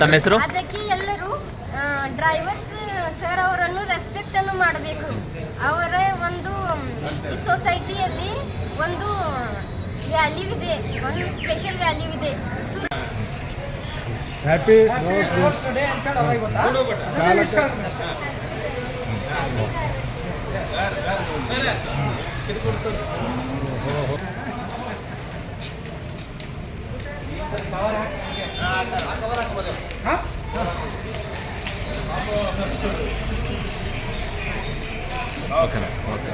ತಮ್ಮ ಹೆಸರು ಅದಕ್ಕೆ ಎಲ್ಲರೂ ಡ್ರೈವರ್ಸ್ ಸರ್ ಅವರನ್ನು ರೆಸ್ಪೆಕ್ಟ್ ಅನ್ನು ಮಾಡಬೇಕು ಅವರ ಒಂದು ಈ ಸೊಸೈಟಿಯಲ್ಲಿ ಒಂದು ವ್ಯಾಲ್ಯೂ ಇದೆ ಒಂದು ಸ್ಪೆಷಲ್ ವ್ಯಾಲ್ಯೂ ಇದೆ ಹ್ಯಾಪಿ ಚಾಲಕ? ಓಕೆನಾ ಓಕೆ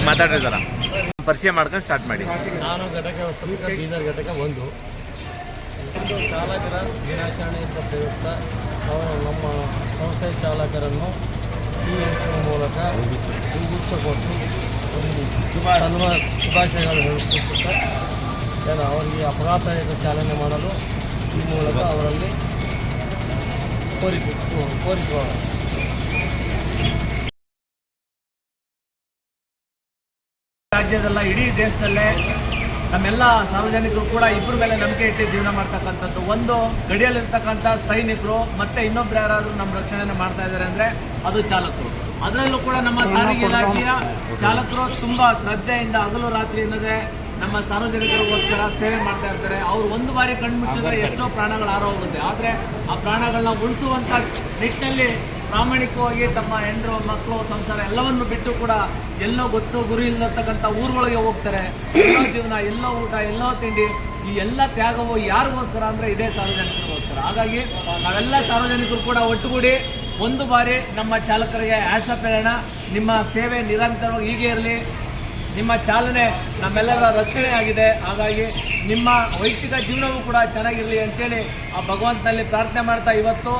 ಈಗ ಮಾತಾಡ್ರಿ ಸರ ಪರಿಚಯ ಮಾಡ್ಕೊಂಡು ಸ್ಟಾರ್ಟ್ ಮಾಡಿ. ನಾನು ಘಟಕ ಬೀದರ್ ಘಟಕ ಒಂದು. ಒಂದು ಚಾಲಕರ ದಿನಾಚರಣೆಯಿಂದ ಪ್ರಯುಕ್ತ ನಮ್ಮ ಸಂಸ್ಥೆ ಚಾಲಕರನ್ನು ಸಿಹಿಸುವ ಮೂಲಕ ಹೂಗುಚ್ಛ ಕೊಟ್ಟು ಶುಭ ಸನ್ಮ ಶುಭಾಶಯಗಳು ಏನೋ ಏನು ಅವರಿಗೆ ಅಪಘಾತರಹಿತ ಚಾಲನೆ ಮಾಡಲು ಈ ಮೂಲಕ ಅವರಲ್ಲಿ ಕೋರಿಕೆ ಕೋರಿಕೆ ರಾಜ್ಯದಲ್ಲ ಇಡೀ ದೇಶದಲ್ಲೇ ನಮ್ಮೆಲ್ಲ ಸಾರ್ವಜನಿಕರು ಕೂಡ ಇಬ್ಬರ ಮೇಲೆ ನಂಬಿಕೆ ಇಟ್ಟು ಜೀವನ ಮಾಡ್ತಕ್ಕಂಥದ್ದು. ಒಂದು ಗಡಿಯಲ್ಲಿರ್ತಕ್ಕಂಥ ಸೈನಿಕರು ಮತ್ತೆ ಇನ್ನೊಬ್ರು ಯಾರಾದರೂ ನಮ್ಮ ರಕ್ಷಣೆಯನ್ನು ಮಾಡ್ತಾ ಇದ್ದಾರೆ ಅಂದ್ರೆ ಅದು ಚಾಲಕರು. ಅದರಲ್ಲೂ ಕೂಡ ನಮ್ಮ ಸಾರಿಗೆ ಇಲಾಖೆಯ ಚಾಲಕರು ತುಂಬಾ ಶ್ರದ್ಧೆಯಿಂದ ಹಗಲು ರಾತ್ರಿ ಎನ್ನದೇ ನಮ್ಮ ಸಾರ್ವಜನಿಕರಿಗೋಸ್ಕರ ಸೇವೆ ಮಾಡ್ತಾ ಇರ್ತಾರೆ. ಅವ್ರು ಒಂದು ಬಾರಿ ಕಣ್ಮುಚ್ಚಿದ್ರೆ ಎಷ್ಟೋ ಪ್ರಾಣಗಳು ಹಾರೋಗುತ್ತೆ ಆದರೆ ಆದ್ರೆ ಆ ಪ್ರಾಣಗಳನ್ನ ಉಳಿಸುವಂಥ ನಿಟ್ಟಿನಲ್ಲಿ ಪ್ರಾಮಾಣಿಕವಾಗಿ ತಮ್ಮ ಹೆಂಡರು, ಮಕ್ಕಳು, ಸಂಸಾರ ಎಲ್ಲವನ್ನು ಬಿಟ್ಟು ಕೂಡ ಎಲ್ಲೋ ಗೊತ್ತು ಗುರಿ ಇಲ್ಲತಕ್ಕಂಥ ಊರುಗಳಿಗೆ ಹೋಗ್ತಾರೆ. ಎಲ್ಲೋ ಜೀವನ, ಎಲ್ಲೋ ಊಟ, ಎಲ್ಲೋ ತಿಂಡಿ, ಈ ಎಲ್ಲ ತ್ಯಾಗವು ಯಾರಿಗೋಸ್ಕರ ಅಂದರೆ ಇದೇ ಸಾರ್ವಜನಿಕರಿಗೋಸ್ಕರ. ಹಾಗಾಗಿ ನಾವೆಲ್ಲ ಸಾರ್ವಜನಿಕರು ಕೂಡ ಒಟ್ಟುಗೂಡಿ ಒಂದು ಬಾರಿ ನಮ್ಮ ಚಾಲಕರಿಗೆ ಆಶ ಪ್ರೇರಣ, ನಿಮ್ಮ ಸೇವೆ ನಿರಂತರವಾಗಿ ಹೀಗೆ ಇರಲಿ. ನಿಮ್ಮ ಚಾಲನೆ ನಮ್ಮೆಲ್ಲರ ರಕ್ಷಣೆ ಆಗಿದೆ. ಹಾಗಾಗಿ ನಿಮ್ಮ ವೈಯಕ್ತಿಕ ಜೀವನವೂ ಕೂಡ ಚೆನ್ನಾಗಿರಲಿ ಅಂತೇಳಿ ಆ ಭಗವಂತನಲ್ಲಿ ಪ್ರಾರ್ಥನೆ ಮಾಡ್ತಾ ಇವತ್ತು.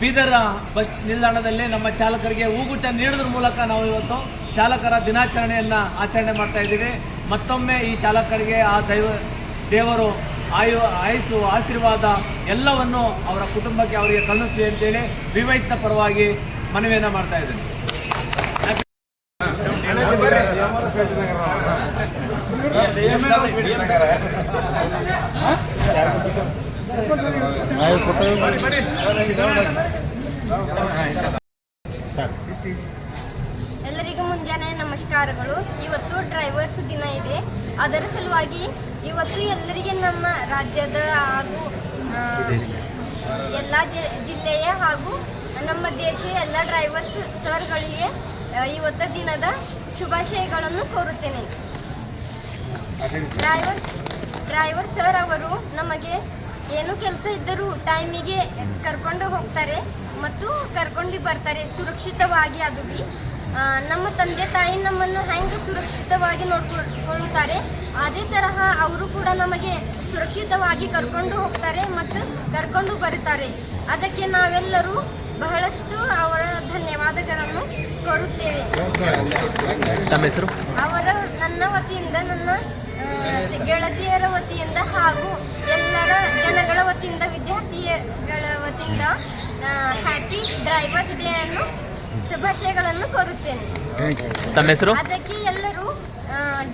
ಬೀದರ್ ಬಸ್ ನಿಲ್ದಾಣದಲ್ಲಿ ನಮ್ಮ ಚಾಲಕರಿಗೆ ಹೂಗುಚ್ಛ ನೀಡೋದ್ರ ಮೂಲಕ ನಾವು ಇವತ್ತು ಚಾಲಕರ ದಿನಾಚರಣೆಯನ್ನು ಆಚರಣೆ ಮಾಡ್ತಾ ಇದ್ದೀವಿ. ಮತ್ತೊಮ್ಮೆ ಈ ಚಾಲಕರಿಗೆ ಆ ದೈವ ದೇವರು ಆಯು ಆಯಸ್ಸು ಆಶೀರ್ವಾದ ಎಲ್ಲವನ್ನು ಅವರ ಕುಟುಂಬಕ್ಕೆ ಅವರಿಗೆ ಕಲಿಸ್ತೀವಿ ಅಂತೇಳಿ ವಿವಹಿಸಿದ ಪರವಾಗಿ ಮನವಿಯನ್ನು ಮಾಡ್ತಾ ಇದ್ದೀನಿ. ಎಲ್ಲರಿಗೂ ಮುಂಜಾನೆ ನಮಸ್ಕಾರಗಳು. ಇವತ್ತು ಡ್ರೈವರ್ಸ್ ದಿನ ಇದೆ. ಅದರ ಸಲುವಾಗಿ ಇವತ್ತು ಎಲ್ಲರಿಗೆ ನಮ್ಮ ರಾಜ್ಯದ ಹಾಗೂ ಎಲ್ಲ ಜಿಲ್ಲೆಯ ಹಾಗೂ ನಮ್ಮ ದೇಶ ಎಲ್ಲ ಡ್ರೈವರ್ಸ್ ಸರ್ಗಳಿಗೆ ಇವತ್ತ ದಿನದ ಶುಭಾಶಯಗಳನ್ನು ಕೋರುತ್ತೇನೆ. ಡ್ರೈವರ್ಸ್ ಡ್ರೈವರ್ ಸರ್ ಅವರು ನಮಗೆ ಏನು ಕೆಲಸ ಇದ್ದರೂ ಟೈಮಿಗೆ ಕರ್ಕೊಂಡು ಹೋಗ್ತಾರೆ ಮತ್ತು ಕರ್ಕೊಂಡು ಬರ್ತಾರೆ ಸುರಕ್ಷಿತವಾಗಿ ಅದು ಬಿ. ನಮ್ಮ ತಂದೆ ತಾಯಿ ನಮ್ಮನ್ನು ಹೆಂಗೆ ಸುರಕ್ಷಿತವಾಗಿ ನೋಡ್ಕೊಳ್ಳುತ್ತಾರೆ ಅದೇ ತರಹ ಅವರು ಕೂಡ ನಮಗೆ ಸುರಕ್ಷಿತವಾಗಿ ಕರ್ಕೊಂಡು ಹೋಗ್ತಾರೆ ಮತ್ತು ಕರ್ಕೊಂಡು ಬರುತ್ತಾರೆ. ಅದಕ್ಕೆ ನಾವೆಲ್ಲರೂ ಬಹಳಷ್ಟು ಅವರ ಧನ್ಯವಾದಗಳನ್ನು ಕೋರುತ್ತೇವೆ. ಅವರ ನನ್ನ ವತಿಯಿಂದ ನನ್ನ ಗೆಳತಿಯರ ವತಿಯಿಂದ ಹಾಗೂ ಎಲ್ಲರ ಜನಗಳ ವತಿಯಿಂದ ವಿದ್ಯಾರ್ಥಿಗಳ ವತಿಯಿಂದ ಹ್ಯಾಪಿ ಡ್ರೈವರ್ಸ್ ಡೇ ಅನ್ನು ಶುಭಾಶಯಗಳನ್ನು ಕೋರುತ್ತೇನೆ. ತಮ್ಮ ಹೆಸರು? ಅದಕ್ಕೆ ಎಲ್ಲರೂ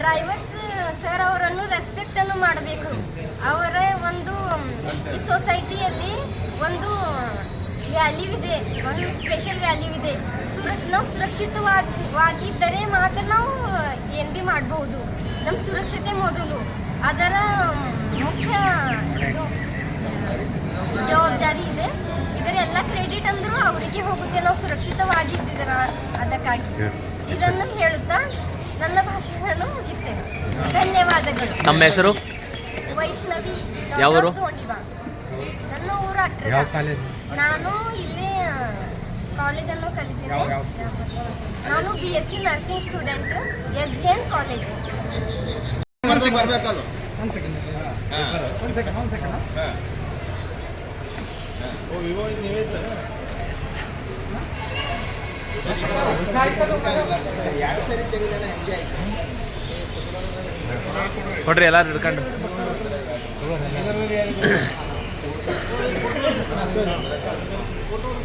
ಡ್ರೈವರ್ಸ್ ಸರ್ ಅವರನ್ನು ರೆಸ್ಪೆಕ್ಟ್ ಅನ್ನು ಮಾಡಬೇಕು. ಅವರ ಒಂದು ಈ ಸೊಸೈಟಿಯಲ್ಲಿ ಒಂದು ವ್ಯಾಲ್ಯೂ ಇದೆ ಒಂದು ಸ್ಪೆಷಲ್ ವ್ಯಾಲ್ಯೂ ಇದೆ ಸುರಕ್ಷ ನಾವು ಸುರಕ್ಷಿತವಾಗಿದ್ದರೆ ಮಾತ್ರ ನಾವು ಏನು ಬಿ ಮಾಡಬಹುದು ನಮ್ಮ ಸುರಕ್ಷತೆ ಮೊದಲು. ಅದರ ಮುಖ್ಯ ಇದು, ಜವಾಬ್ದಾರಿ ಇದೆ. ಇದರೆಲ್ಲ ಕ್ರೆಡಿಟ್ ಅಂದ್ರೂ ಅವರಿಗೆ ಹೋಗುತ್ತೆ. ನಾವು ಸುರಕ್ಷಿತವಾಗಿದ್ದೀರ ಅದಕ್ಕಾಗಿ. ಇದನ್ನು ಹೇಳುತ್ತಾ ನನ್ನ ಭಾಷಣವನ್ನು ಮುಗಿತೇನೆ. ಧನ್ಯವಾದಗಳು. ನಮ್ಮ ಹೆಸರು? ವೈಷ್ಣವಿ ಯಾವ ನನ್ನ ಊರು ನಾನು ಇಲ್ಲೇ ಕಾಲೇಜನ್ನು ಕಲಿತೀನಿ. ನಾನು B S C nursing student S G N college ಒಂದು ಸೆಕೆಂಡ್ ಒಂದು ಸೆಕೆಂಡ್ ಒಂದು ಸೆಕೆಂಡ್ ಕೊಡ್ರಿ ಎಲ್ಲಾರು ಹಿಡ್ಕೊಂಡು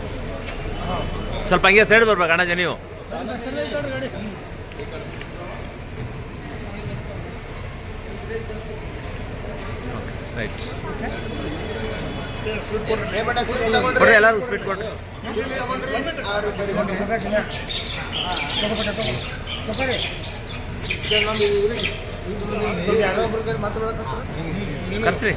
ಸ್ವಲ್ಪ ಹಂಗೆ ಸೈಡ್ ಬರ್ಬೇಕು ಅಣ್ಣ ನೀವು. ರೈಟ್ ಕೊಡ್ರಿ ಎಲ್ಲಾರು ಸ್ವೀಟ್ ಕೊಡ್ರಿ. ಕರ್ಸ್ರಿ.